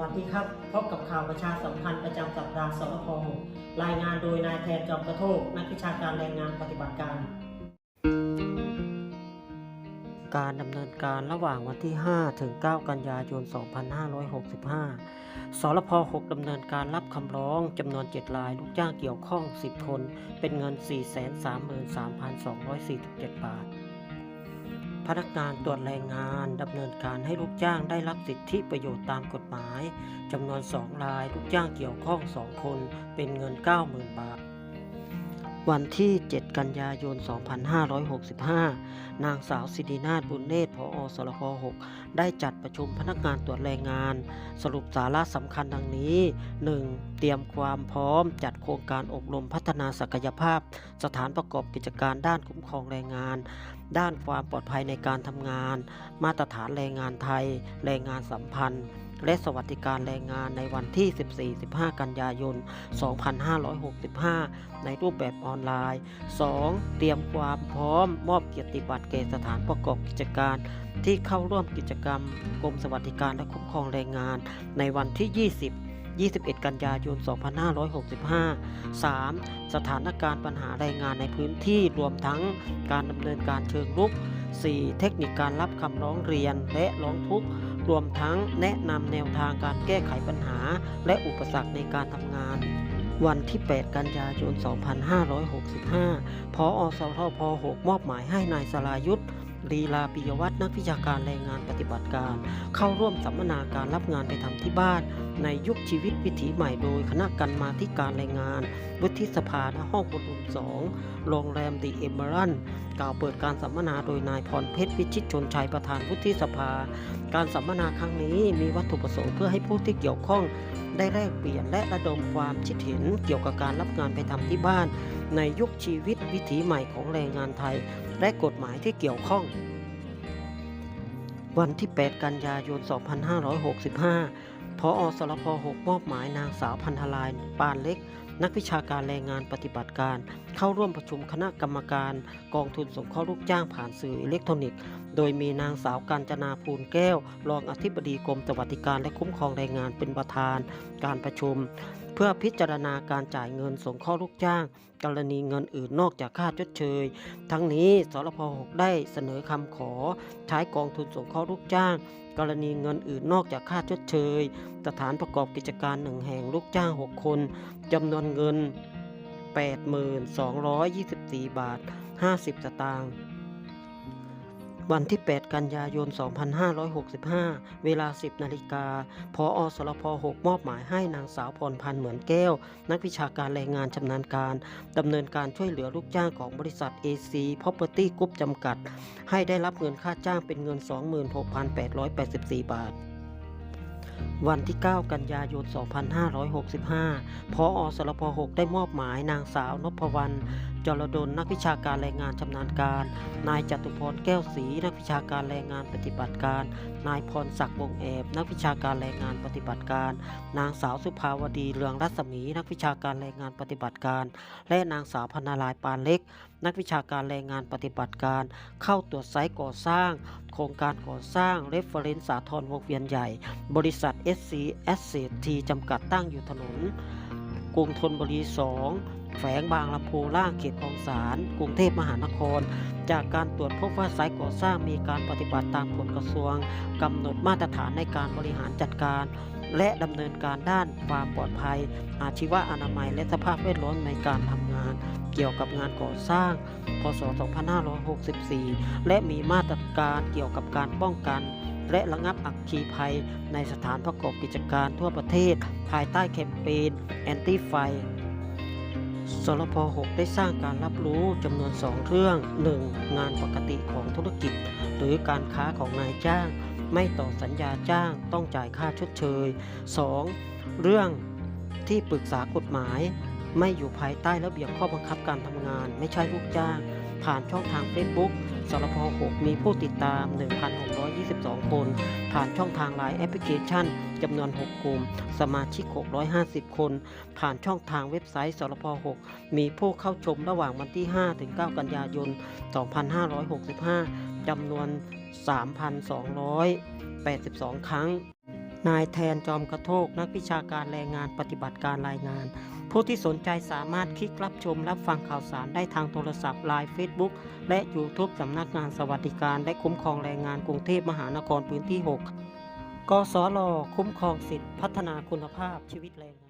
วัสดีครับ พบกับข่าวประชาสัมพันธ์ประจำสัปดาห์สรพ6รายงานโดยนายแทนจอมกระโทกนักวิชาการแรงงานปฏิบัติการ การดำเนินการระหว่างวันที่ 5 ถึง 9 กันยายน 2565 สรพ6ดำเนินการรับคำร้องจำนวน 7 รายลูกจ้างเกี่ยวข้อง 10 คน เป็นเงิน 433,247 บาท พนักงานตรวจแรงงานดำเนินการให้ลูกจ้างได้รับสิทธิประโยชน์ตามกฎหมายจำนวน 2 ราย ลูกจ้างเกี่ยวข้อง 2 คน เป็นเงิน 90,000 บาท วันที่ 7 กันยายน 2565 นางสาวสิรินาถบุญเนตร ผอสรพ6ได้จัดประชุมพนักงานตรวจแรงงาน สรุปสาระสำคัญดังนี้ 1. เตรียมความพร้อมจัดโครงการอบรมพัฒนาศักยภาพ สถานประกอบกิจการด้านคุ้มครองแรงงาน ด้านความปลอดภัยในการทำงาน มาตรฐานแรงงานไทย แรงงานสัมพันธ์ และสวัสดิการแรงงานในวันที่ 14-15 กันยายน 2565 ในรูปแบบออนไลน์ 2. เตรียมความพร้อมมอบเกียรติบัตรแก่สถานประกอบกิจการที่เข้าร่วมกิจกรรมกรมสวัสดิการและคุ้มครองแรงงานในวันที่ 20 21 กันยายน 2565 3. สถานการณ์ปัญหาแรงงานในพื้นที่รวมทั้งการดำเนินการเชิงรุก 4. เทคนิคการรับคำร้องเรียนและร้องทุกข์ รวมทั้งแนะนำแนวทางการแก้ไขปัญหา และอุปสรรคในการทำงาน วันที่ 8 กันยายน 2565 พออสทพ 6 มอบหมายให้นายสรายุทธ ลีลาปิยวัฒน์นักวิชาการแรงงานปฏิบัติการ เข้าร่วมสัมมนาการรับงานไปทำที่บ้าน ในยุคชีวิตวิถีใหม่โดยคณะกรรมาการแรงงาน วุฒิสภาณห้องประชุม2โรงแรมดีเอเมรันกล่าวเปิดการสัมมนาโดยนายพรเพชรวิชิตชนชัยประธานวุฒิสภา การสัมมนาครั้งนี้มีวัตถุประสงค์เพื่อให้ผู้ที่เกี่ยวข้องได้แลกเปลี่ยนและระดมความคิดเห็นเกี่ยวกับการรับงานไปทำที่บ้าน ในยุคชีวิตวิถีใหม่ของแรงงานไทย และกฎหมายที่เกี่ยวข้อง วันที่ 8 กันยายน 2565 พออสรพ6มอบหมายนางสาวพันธลาย ปานเล็ก นักวิชาการแรงงานปฏิบัติการ เข้าร่วมประชุมคณะกรรมการ กองทุนสงเคราะห์ลูกจ้างผ่านสื่ออิเล็กทรอนิกส์ โดยมีนางสาวกาญจนาภูลแก้ว รองอธิบดีกรมสวัสดิการและคุ้มครองแรงงานเป็นประธาน การประชุม เพื่อพิจารณาการจ่ายเงินสงเคราะห์ลูกจ้าง กรณีเงินอื่นนอกจากค่าชดเชย ทั้งนี้สรพ6ได้เสนอคำขอ ใช้กองทุนสงเคราะห์ลูกจ้าง กรณีเงินอื่นนอกจากค่าชดเชย สถานประกอบกิจการหนึ่งแห่งลูกจ้าง 6 คนจำนวนเงิน 82,24 บาท 50 สตางค์ วันที่ 8 กันยายน 2565 เวลา 10 นาฬิกา พออสรพ6มอบหมายให้นางสาวพรพันธ์เหมือนแก้ว นักวิชาการแรงงานชำนาญการ ดำเนินการช่วยเหลือลูกจ้างของบริษัท AC Property Group จำกัด ให้ได้รับเงินค่าจ้างเป็นเงิน 26,884 บาท วันที่ 9 กันยายน 2565 พออสรพ6ได้มอบหมายนางสาวนพวรรณจรดลนักวิชาการแรงงานชำนาญการ นายจตุพรแก้วศรีนักวิชาการแรงงานปฏิบัติการ นายพรศักดิ์วงแอบนักวิชาการแรงงานปฏิบัติการ นางสาวสุภาวดีเรืองรัศมีนักวิชาการแรงงานปฏิบัติการ และนางสาวพนาลายปานเล็ก นักวิชาการแรงงานปฏิบัติการ เข้าตรวจไซต์ก่อสร้าง โครงการก่อสร้างเรฟเฟรนซ์สาทรวงเวียนใหญ่ บริษัท SC Asset T จำกัดตั้งอยู่ถนนกรุงธนบุรี 2 แฝงบางลำพูล่างเขตคลองสาร กรุงเทพมหานคร จากการตรวจพบว่าไซต์ก่อสร้างมีการปฏิบัติตามกฎกระทรวงกำหนดมาตรฐานในการบริหารจัดการ และดำเนินการด้านความปลอดภัย อาชีวะอนามัยและสภาพแวดล้อมในการทำงาน เกี่ยวกับงานก่อสร้าง พศ 2564 และมีมาตรการเกี่ยวกับการป้องกัน และระงับอัคคีภัยในสถานประกอบกิจการทั่วประเทศ ภายใต้แคมเปญแอนตี้ไฟสรพ6ได้สร้างการรับรู้จำนวน 2 เรื่อง 1. งานปกติของธุรกิจ หรือการค้าของนายจ้าง ไม่ต่อสัญญาจ้างต้องจ่ายค่าชดเชย 2. เรื่องที่ปรึกษากฎหมาย ไม่อยู่ภายใต้ระเบียบข้อบังคับการทำงาน ไม่ใช่ลูกจ้าง ผ่านช่องทาง Facebook สรพ6มีผู้ติดตาม 1,622 คน ผ่านช่องทาง Line แอปพลิเคชันจำนวน 6 กลุ่ม สมาชิก 650 คน ผ่านช่องทางเว็บไซต์สรพ6มีผู้เข้าชมระหว่างวันที่ 5 ถึง 9 กันยายน 2565 จำนวน 3,282 ครั้ง นายแทนจอมกระโทกนักวิชาการแรงงานปฏิบัติการรายงาน ผู้ที่สนใจสามารถคลิกรับชมรับฟังข่าวสารได้ทางโทรศัพท์ไลน์เฟซบุ๊กและ YouTube สำนักงานสวัสดิการ และคุ้มครองแรงงานกรุงเทพมหานครพื้นที่ 6 กสรคุ้มครองสิทธิพัฒนาคุณภาพชีวิตแรงงาน